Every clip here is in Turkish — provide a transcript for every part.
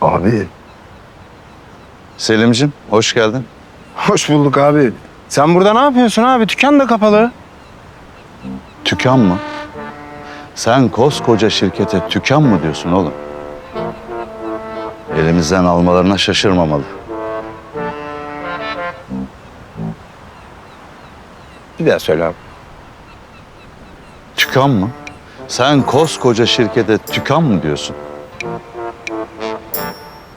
Abi. Selim'cim hoş geldin. Hoş bulduk abi. Sen burada ne yapıyorsun abi? Dükkan da kapalı. Tükan mı? Sen koskoca şirkete tükan mı diyorsun oğlum? Elimizden almalarına şaşırmamalı. Bir daha söyle abi. Tükan mı? Sen koskoca şirkete tükan mı diyorsun?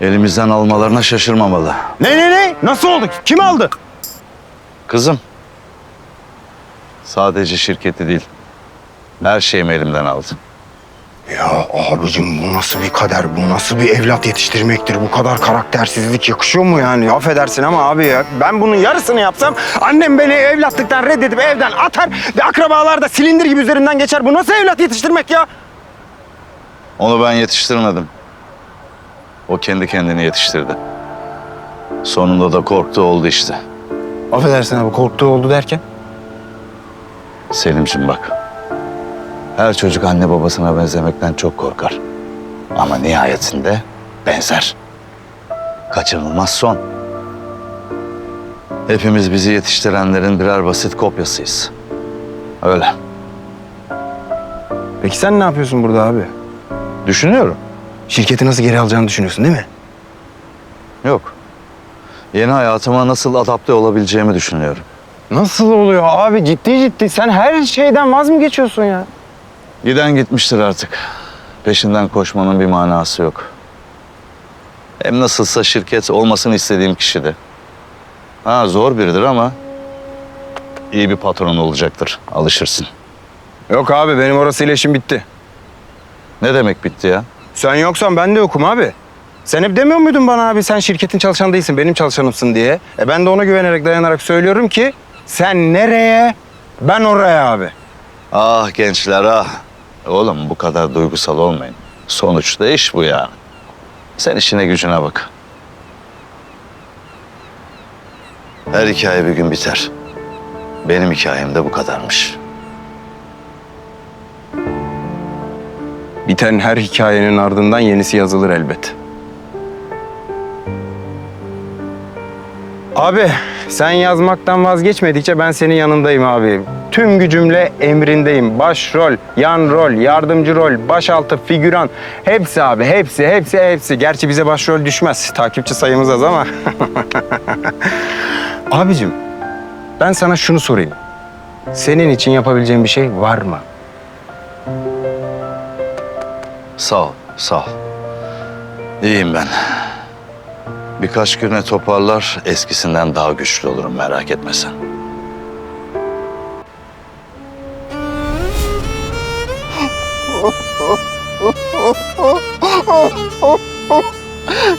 Elimizden almalarına şaşırmamalı. Ne ne ne? Nasıl oldu? Kim aldı? Kızım. Sadece şirketi değil. Her şeyimi elimden aldı. Ya abicim bu nasıl bir kader? Bu nasıl bir evlat yetiştirmektir? Bu kadar karaktersizlik yakışıyor mu yani? Affedersin ama abi ya. Ben bunun yarısını yapsam annem beni evlatlıktan reddedip evden atar ve akrabalar da silindir gibi üzerinden geçer. Bu nasıl evlat yetiştirmek ya? Onu ben yetiştirmedim. O kendi kendini yetiştirdi. Sonunda da korktu oldu işte. Affedersin abi korktuğu oldu derken? Selim'cim bak. Her çocuk anne babasına benzemekten çok korkar. Ama nihayetinde benzer. Kaçınılmaz son. Hepimiz bizi yetiştirenlerin birer basit kopyasıyız. Öyle. Peki sen ne yapıyorsun burada abi? Düşünüyorum. Şirketi nasıl geri alacağını düşünüyorsun değil mi? Yok. Yeni hayatıma nasıl adapte olabileceğimi düşünüyorum. Nasıl oluyor abi? Ciddi ciddi. Sen her şeyden vaz mı geçiyorsun ya? Giden gitmiştir artık. Peşinden koşmanın bir manası yok. Hem nasılsa şirket olmasını istediğim kişidir. Ha zor biridir ama iyi bir patron olacaktır. Alışırsın. Yok abi benim orasıyla işim bitti. Ne demek bitti ya? Sen yoksan ben de yokum abi. Sen hep demiyor muydun bana abi sen şirketin çalışanı değilsin benim çalışanımsın diye. E ben de ona güvenerek dayanarak söylüyorum ki sen nereye ben oraya abi. Ah gençler ah. Oğlum bu kadar duygusal olmayın. Sonuçta iş bu ya. Sen işine gücüne bak. Her hikaye bir gün biter. Benim hikayem de bu kadarmış. Biten her hikayenin ardından yenisi yazılır elbet. Abi sen yazmaktan vazgeçmedikçe ben senin yanındayım abi. Tüm gücümle emrindeyim. Başrol, yan rol, yardımcı rol, başaltı, figüran. Hepsi abi, hepsi, hepsi, hepsi. Gerçi bize başrol düşmez. Takipçi sayımız az ama. Abicim, ben sana şunu sorayım. Senin için yapabileceğim bir şey var mı? Sağ ol, sağ ol. İyiyim ben. Birkaç güne toparlar, eskisinden daha güçlü olurum merak etme sen.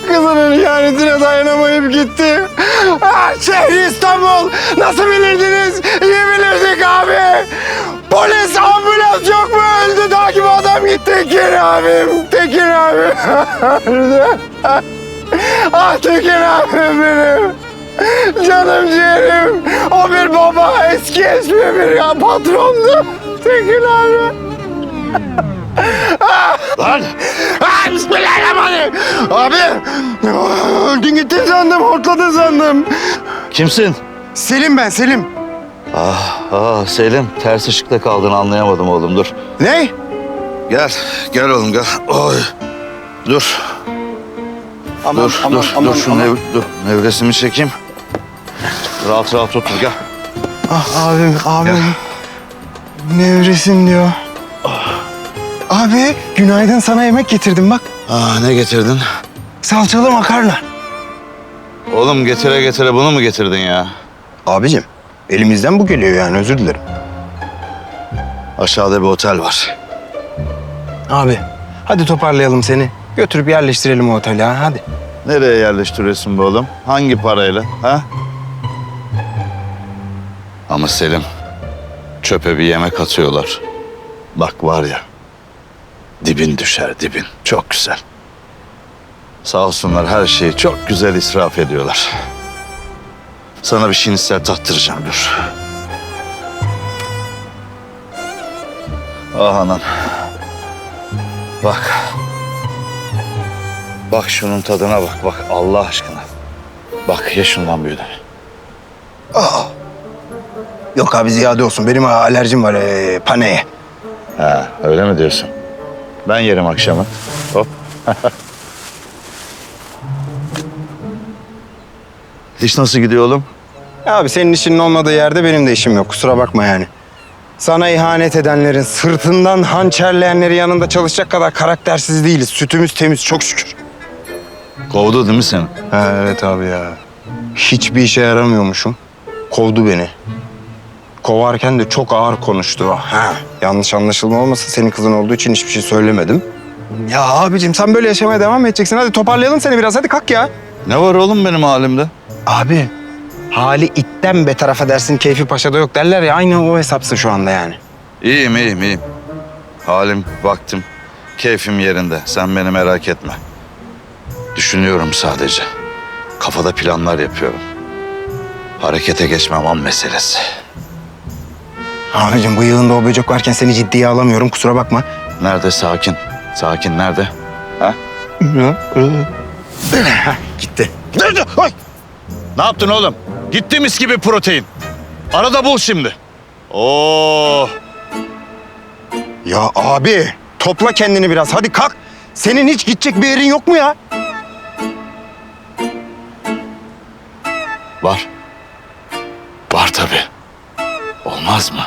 Kızının ihanetine dayanamayıp gitti. Ah, şehri İstanbul. Nasıl bilirdiniz? İyi bilirdik abi. Polis, ambulans yok mu? Öldü. Gibi adam gitti. Tekin abim. Tekin abim. Ah Tekin abim benim. Canım ciğerim. O bir baba. Eski eski bir patrondu. Tekin abi. Lan! Ay bismillahirrahmanirrahim. Abi öldün gittin sandım, hortladın sandım. Kimsin? Selim ben Selim. Ah, ah Selim, ters ışıkta kaldın anlayamadım oğlum dur. Ne? Gel, gel oğlum gel. Oy. Dur, Aman, dur, dur, dur şu nev, dur, nevresimi çekeyim. Rahat rahat otur gel. Ah abim, abim. Nevresim diyor. Abi günaydın sana yemek getirdim bak. Ah ne getirdin? Salçalı makarna. Oğlum getire getire bunu mu getirdin ya? Abicim elimizden bu geliyor yani özür dilerim. Aşağıda bir otel var. Abi hadi toparlayalım seni. Götürüp yerleştirelim o otele ha hadi. Nereye yerleştiriyorsun be oğlum? Hangi parayla? Ha? Ama Selim, çöpe bir yemek atıyorlar. Bak var ya, dibin düşer dibin. Çok güzel. Sağ olsunlar her şeyi çok güzel israf ediyorlar. Sana bir şinistel tattıracağım dur. Ah anam. Bak. Bak şunun tadına bak. Bak Allah aşkına. Bak ye şundan bir yudum. Yok abi ziyade olsun. Benim alerjim var ee, paneye. Ha, öyle mi diyorsun? Ben yerim akşamı. Hop. İş nasıl gidiyor oğlum? Abi senin işinin olmadığı yerde benim de işim yok. Kusura bakma yani. Sana ihanet edenlerin, sırtından hançerleyenleri yanında çalışacak kadar karaktersiz değiliz. Sütümüz temiz çok şükür. Kovdu değil mi seni? Ha, evet abi ya. Hiçbir işe yaramıyormuşum. Kovdu beni. Kovarken de çok ağır konuştu. Ha, yanlış anlaşılma olmasın senin kızın olduğu için hiçbir şey söylemedim. Ya abicim sen böyle yaşamaya devam edeceksin. Hadi toparlayalım seni biraz. Hadi kalk ya. Ne var oğlum benim halimde? Abi hali itten beter affedersin keyfi paşada yok derler ya. Aynı o hesapsın şu anda yani. İyiyim, iyiyim, iyiyim. Halim, vaktim, keyfim yerinde. Sen beni merak etme. Düşünüyorum sadece. Kafada planlar yapıyorum. Harekete geçmem an meselesi. Abicim bıyığında o böcek varken seni ciddiye alamıyorum kusura bakma. Nerede sakin? Sakin nerede? Ha? Heh, Gitti. Nerede? Ay! Ne yaptın oğlum? Gitti mis gibi protein. Arada bul şimdi. Oo! Ya abi topla kendini biraz hadi kalk. Senin hiç gidecek bir yerin yok mu ya? Var. Var tabii. Olmaz mı?